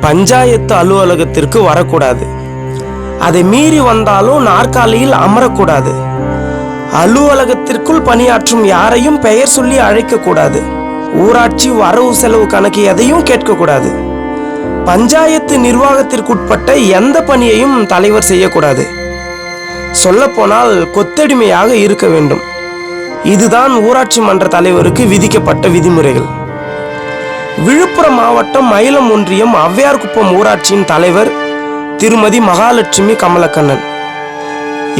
பஞ்சாயத்து அலுவலகத்திற்கு வரக்கூடாது. அதை மீறி வந்தாலும் நாற்காலியில் அமரக்கூடாது. அலுவலகத்திற்குள் பணியாற்றும் யாரையும் பெயர் சொல்லி அழைக்கக்கூடாது. ஊராட்சி வரவு செலவு கணக்கு எதையும் கேட்கக்கூடாது. பஞ்சாயத்து நிர்வாகத்திற்குட்பட்ட எந்த பணியையும் தலைவர் செய்யக்கூடாது. சொல்லப்போனால் கொத்தடிமையாக இருக்க வேண்டும். இதுதான் ஊராட்சி மன்ற தலைவருக்கு விதிக்கப்பட்ட விதிமுறைகள். விழுப்புரம் மாவட்டம் மயிலம் ஒன்றியம் ஔவையார்குப்பம் ஊராட்சியின் தலைவர் திருமதி மகாலட்சுமி கமலக்கண்ணன்.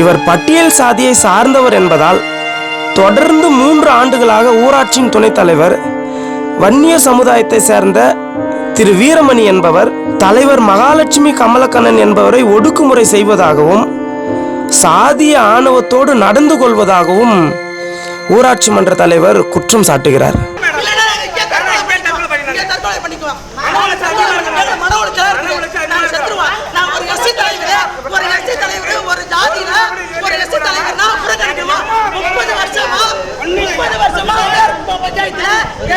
இவர் பட்டியல் சாதியை சார்ந்தவர் என்பதால் தொடர்ந்து மூன்று ஆண்டுகளாக ஊராட்சியின் துணைத் தலைவர் வன்னிய சமுதாயத்தை சேர்ந்த திரு வீரமணி என்பவர் தலைவர் மகாலட்சுமி கமலக்கண்ணன் என்பவரை ஒடுக்குமுறை செய்வதாகவும் சாதிய ஆணவத்தோடு நடந்து கொள்வதாகவும் ஊராட்சி மன்ற தலைவர் குற்றம் சாட்டுகிறார் இல்லைன்னா நாங்க இங்கே தற்கொலை பண்ணிக்குவோம். இங்கே தற்கொலை பண்ணிக்குவோம். நாங்க தற்கொலை பண்ணிக்குவோம். மன உளைச்சலா இருக்கு. நாங்க செத்துருவோம். நான் ஒரு SC தலைவர், ஒரு SC தலைவர், ஒரு ஜாதியில ஒரு SC தலைவர்னா புறக்கணிக்கணுமா? 30 வருஷமா 30 வருஷமா அடையாறுகுப்பம் பஞ்சாயத்துல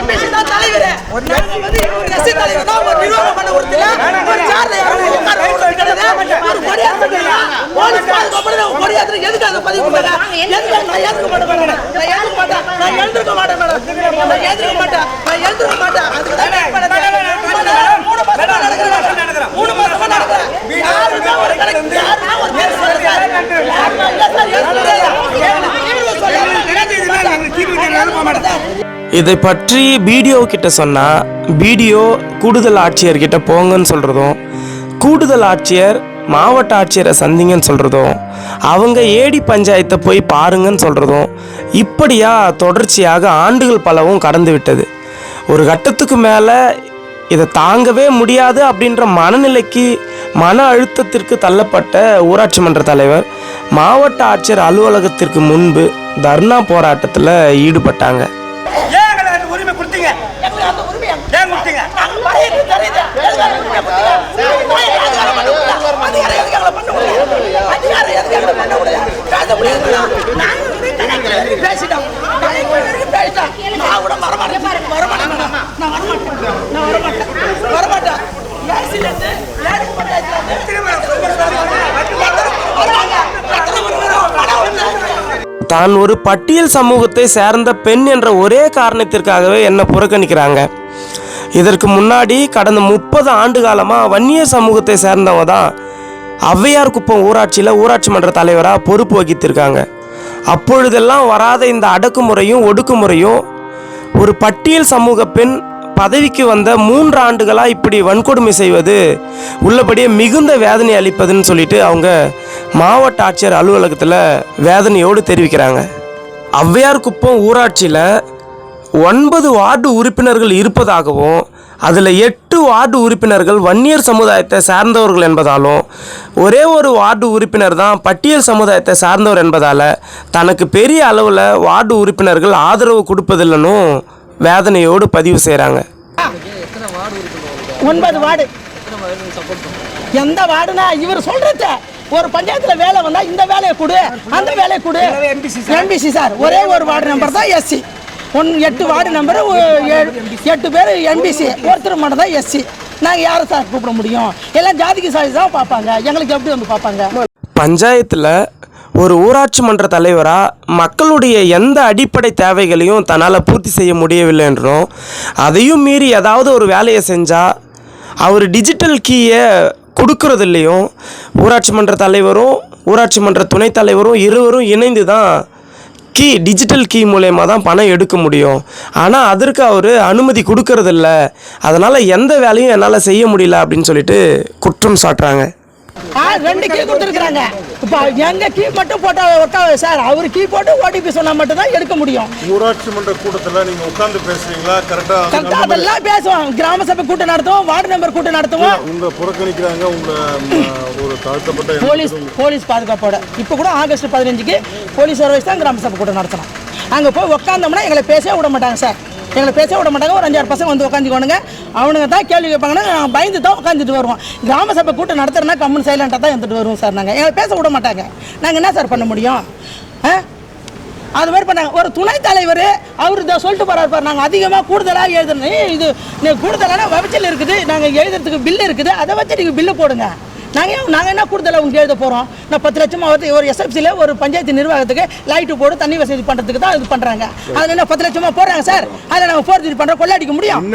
MPC தான் தலைவர். நாங்க ஒரு SC தலைவர்னா ஒரு நிர்வாகம் பண்ண ஒரு சேர்ல யாரும் உட்கார கிடையாது. ஒரு கொடியாத்திரா, போலீஸ் பாதுகாப்பு ஒரு கொடியாத்திரை எதுக்கு அதை பதிவு பண்ணாங்க? எதுக்கு நான் ஏத்துக்க மாட்டேன் மேடம். நான் ஏத்துக்க மாட்டேன். நான் எழுந்திருக்க மாட்டேன் மேடம். நான் ஏத்துக்க மாட்டேன். நான் எழுந்திருக்க மாட்டேன். அதுக்கு தான். மூணு மாசமா நடக்கிறேன். மூணு மாசமா நடக்கிறேன். யாருமே ஒரு கணக்கு- யாருமே ஒரு பேர். இதை பற்றி பிடிஓ கிட்ட சொன்னா பிடிஓ கூடுதல் ஆட்சியர்கிட்ட போங்கன்னு சொல்கிறதும் கூடுதல் ஆட்சியர் மாவட்ட ஆட்சியரை சந்திங்கன்னு சொல்கிறதும் அவங்க ஏடி பஞ்சாயத்தை போய் பாருங்கன்னு சொல்கிறதும் இப்படியா தொடர்ச்சியாக ஆண்டுகள் பலவும் கடந்து விட்டது. ஒரு கட்டத்துக்கு மேலே இதை தாங்கவே முடியாது அப்படின்ற மனநிலைக்கு மன அழுத்தத்திற்கு தள்ளப்பட்ட ஊராட்சி மன்ற தலைவர் மாவட்ட ஆட்சியர் அலுவலகத்திற்கு முன்பு தர்ணா போராட்டத்தில் ஈடுபட்டாங்க. பேசிட்டோம். பேசிட்டோம். நான் கூட வரமாட்டேன். வரமாட்டேன் நான் வரமாட்டேன். நான் வரமாட்டேன். வரமாட்டேன். ஏசி தான் ஒரு பட்டியல் சமூகத்தை சேர்ந்த பெண் என்ற ஒரே காரணத்திற்காகவே என்னை புறக்கணிக்கிறாங்க இதற்கு முன்னாடி கடந்த முப்பது ஆண்டு காலமாக வன்னியர் சமூகத்தை சேர்ந்தவங்க தான் ஔவையார் குப்பம் ஊராட்சியில் ஊராட்சி மன்ற தலைவராக பொறுப்பு வகித்திருக்காங்க. அப்பொழுதெல்லாம் வராத இந்த அடக்குமுறையும் ஒடுக்குமுறையும் ஒரு பட்டியல் சமூக பெண் பதவிக்கு வந்த மூன்று ஆண்டுகளாக இப்படி வன்கொடுமை செய்வது உள்ளபடியே மிகுந்த வேதனை அளிப்பதுன்னு சொல்லிட்டு அவங்க மாவட்ட ஆட்சியர் அலுவலகத்தில் வேதனையோடு தெரிவிக்கிறாங்க. ஔவையார் குப்பம் ஊராட்சியில் ஒன்பது வார்டு உறுப்பினர்கள் இருப்பதாகவும் அதில் எட்டு வார்டு உறுப்பினர்கள் வன்னியர் சமுதாயத்தை சார்ந்தவர்கள் என்பதாலும் ஒரே ஒரு வார்டு உறுப்பினர் தான் பட்டியல் சமுதாயத்தை சார்ந்தவர் என்பதால் தனக்கு பெரிய அளவில் வார்டு உறுப்பினர்கள் ஆதரவு கொடுப்பதில்லைன்னு வேதனையோடு பதிவு செய்கிறாங்க ஒன்பது வார்டு. எந்த வார்டுனா இவர் சொல்றது ஒரு பஞ்சாயத்துல வேலை வந்தா இந்த வேலையை கொடு அந்த வேலையை கொடு. எம்பிசி சார் ஒரே ஒரு வார்டு நம்பர் தான் எஸ்சி ஒன் எட்டு வார்டு நம்பர் எட்டு பேர் எம்பிசி ஒருத்தர் மட்டும் தான் எஸ்சி நாங்கள் யாரை சார் கூப்பிட முடியும்? எல்லாம் ஜாதிக்கு சாதி தான் பார்ப்பாங்க. எங்களுக்கு எப்படி வந்து பார்ப்பாங்க? பஞ்சாயத்தில் ஒரு ஊராட்சி மன்ற தலைவராக மக்களுடைய எந்த அடிப்படை தேவைகளையும் தன்னால் பூர்த்தி செய்ய முடியவில்லை என்றும் அதையும் மீறி ஏதாவது ஒரு வேலையை செஞ்சால் அவர் டிஜிட்டல் கீயை கொடுக்கறதில்லையும் ஊராட்சி மன்ற தலைவரும் ஊராட்சி மன்ற துணைத் தலைவரும் இருவரும் இணைந்து தான் கீ டிஜிட்டல் கீ மூலயமா தான் பணம் எடுக்க முடியும். ஆனால் அதற்கு அவர் அனுமதி கொடுக்கறதில்ல. அதனால் எந்த வேலையும் என்னால் செய்ய முடியல அப்படின்னு சொல்லிட்டு குற்றம் சாட்டுறாங்க. ரெண்டு கீ கொடுத்துருக்குறாங்க. இப்போ எங்க கீ மட்டும் போட்டா ஆகுது சார் அவர் கீ போட்டு ஓடிபி சொன்னா மட்டும் தான் எடுக்க முடியும். ஊராட்சி மன்ற கூட்டத்தில் நீங்க உட்கார்ந்து பேசுறீங்களா? கரெக்டா கரெக்டா அதெல்லாம் பேசுவோம். கிராம சபை கூட்டம் நடத்துவோம் வார்டு மெம்பர் கூட்டம் நடத்துவோம். உங்க புறக்கணிக்கிறாங்க உங்க ஒரு தாழ்த்தப்பட்ட போலீஸ் போலீஸ் பாதுகாப்போட. இப்போ கூட ஆகஸ்ட் பதினஞ்சுக்கு போலீஸ் வச்சு தான் கிராம சபை கூட்டம் நடத்தணும். அங்கே போய் உட்காந்தோம்னா எங்களை பேசவே விட மாட்டாங்க சார் எங்களை பேச விட மாட்டாங்க. ஒரு அஞ்சாறு பசங்க வந்து உட்காந்துக்கோனுங்க அவனுங்க தான் கேள்வி கேட்பாங்கன்னா நாங்கள் பயந்து தான் உட்காந்துட்டு வருவோம். கிராம சபை கூட்டம் நடத்துறேன்னா கம்முன்னு சைலண்டாக தான் இருந்துட்டு வருவோம் சார் நாங்கள் எங்களை பேச விட மாட்டாங்க. நாங்கள் என்ன சார் பண்ண முடியும்? ஆ? அது மாதிரி பண்ணாங்க. ஒரு துணைத் தலைவர் அவர் இதை சொல்லிட்டு போகிறார் பார். நாங்கள் அதிகமாக கூடுதலாக எழுதணும் இது கூடுதலான வவச்சல் இருக்குது. நாங்கள் எழுதுறதுக்கு பில்லு இருக்குது. அதை வச்சு நீங்கள் பில்லு போடுங்க. நாங்கள் நாங்கள் என்ன கூடுதலாக உங்களுக்கு எழுத போகிறோம் நான் பத்து லட்சமாக வந்து ஒரு எஸ்எஃப்சியில் ஒரு பஞ்சாயத்து நிர்வாகத்துக்கு லைட்டு போடு தண்ணி வசதி பண்ணுறதுக்கு தான் இது பண்ணுறாங்க அதில் என்ன பத்து லட்சமாக போடுறாங்க சார்? அதில் நாங்கள் ஃபோர்ஜரி பண்ணுறோம் கொள்ளையடிக்க முடியும்.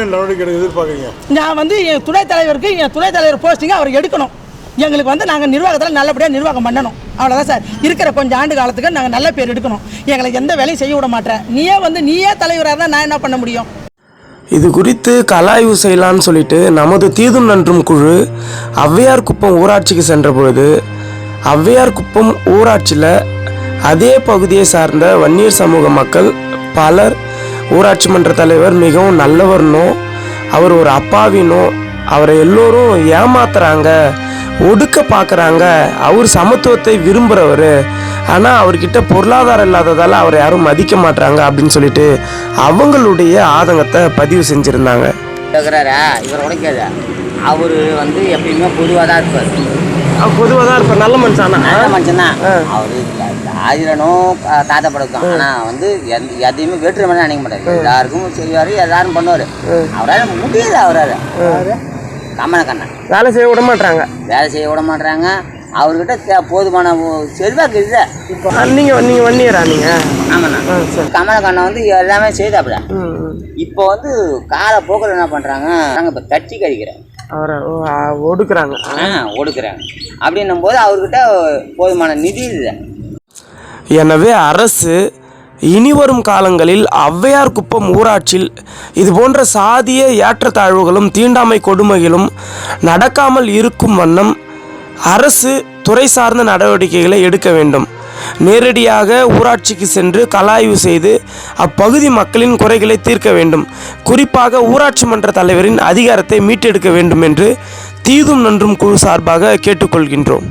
எதிர்பார்க்குறீங்க? நான் வந்து என் துணைத் தலைவருக்கு என் துணைத் தலைவர் போஸ்டிங்கை அவர் எடுக்கணும். எங்களுக்கு வந்து நாங்கள் நிர்வாகத்தில் நல்லபடியாக நிர்வாகம் பண்ணணும். அவ்வளோதான் சார். இருக்கிற கொஞ்சம் ஆண்டு காலத்துக்கு நாங்கள் நல்ல பேர் எடுக்கணும். எங்களுக்கு எந்த வேலையும் செய்ய விட மாட்டேன் நீயே வந்து நீயே தலைவராக இருந்தால் நான் என்ன பண்ண முடியும்? இது குறித்து கலாய்வு செய்யலான்னு சொல்லிட்டு நமது தீதும் நன்றும் குழு ஔவையார் குப்பம் ஊராட்சிக்கு சென்ற பொழுது ஔவையார் குப்பம் ஊராட்சியில் அதே பகுதியை சார்ந்த வன்னியர் சமூக மக்கள் பலர் ஊராட்சி மன்ற தலைவர் மிகவும் நல்லவர்னோ அவர் ஒரு அப்பாவினோ அவரை எல்லோரும் ஏமாத்துறாங்க ஒடுக்க பார்க்குறாங்க. அவர் சமத்துவத்தை விரும்புகிறவர் ஆனால் அவர்கிட்ட பொருளாதாரம் இல்லாததால் அவரை யாரும் மதிக்க மாட்றாங்க அப்படின்னு சொல்லிட்டு அவங்களுடைய ஆதங்கத்தை பதிவு செஞ்சுருந்தாங்க. இவர் உடைக்காத அவர் வந்து எப்பயுமே பொதுவாக தான் இருப்பார். பொதுவாக தான் இருப்பேன் நல்ல மனுஷானா நல்ல மனுஷன் தான். அவர் ஆயிரனும் தாத்தா ஆனால் வந்து எதையுமே வேற்றுமை நினைக்க மாட்டார். எல்லாருக்கும் செய்வார் எல்லாரும் பண்ணுவார். அவரால் முடியாது அவரால். கம்மன கண்ணன் வேலை செய்ய விட மாட்டாங்க வேலை செய்ய விட மாட்றாங்க. அவர்கிட்ட போதுமான செல்வாக்கு இல்லை. நீங்கள் நீங்கள் வன்னியரா நீங்கள் ஆமாண்ணா. சரி. கமல கண்ணன் வந்து எல்லாமே செய்தாப்புல. இப்போ வந்து காலை போக்கில் என்ன பண்ணுறாங்க நாங்கள் இப்போ தட்டி கழிக்கிறோம் அவரை ஒடுக்குறாங்க. ஆ ஒடுக்குறாங்க. அப்படின்னும் போது அவர்கிட்ட போதுமான நிதி இல்லை. எனவே அரசு இனிவரும் காலங்களில் ஔவையார் குப்பம் ஊராட்சியில் இதுபோன்ற சாதிய ஏற்றத்தாழ்வுகளும் தீண்டாமை கொடுமைகளும் நடக்காமல் இருக்கும் வண்ணம் அரசு துறை சார்ந்த நடவடிக்கைகளை எடுக்க வேண்டும். நேரடியாக ஊராட்சிக்கு சென்று கலாய்வு செய்து அப்பகுதி மக்களின் குறைகளை தீர்க்க வேண்டும். குறிப்பாக ஊராட்சி மன்ற தலைவரின் அதிகாரத்தை மீட்டெடுக்க வேண்டும் என்று தீதும் நன்றும் குழு சார்பாக கேட்டுக்கொள்கின்றோம்.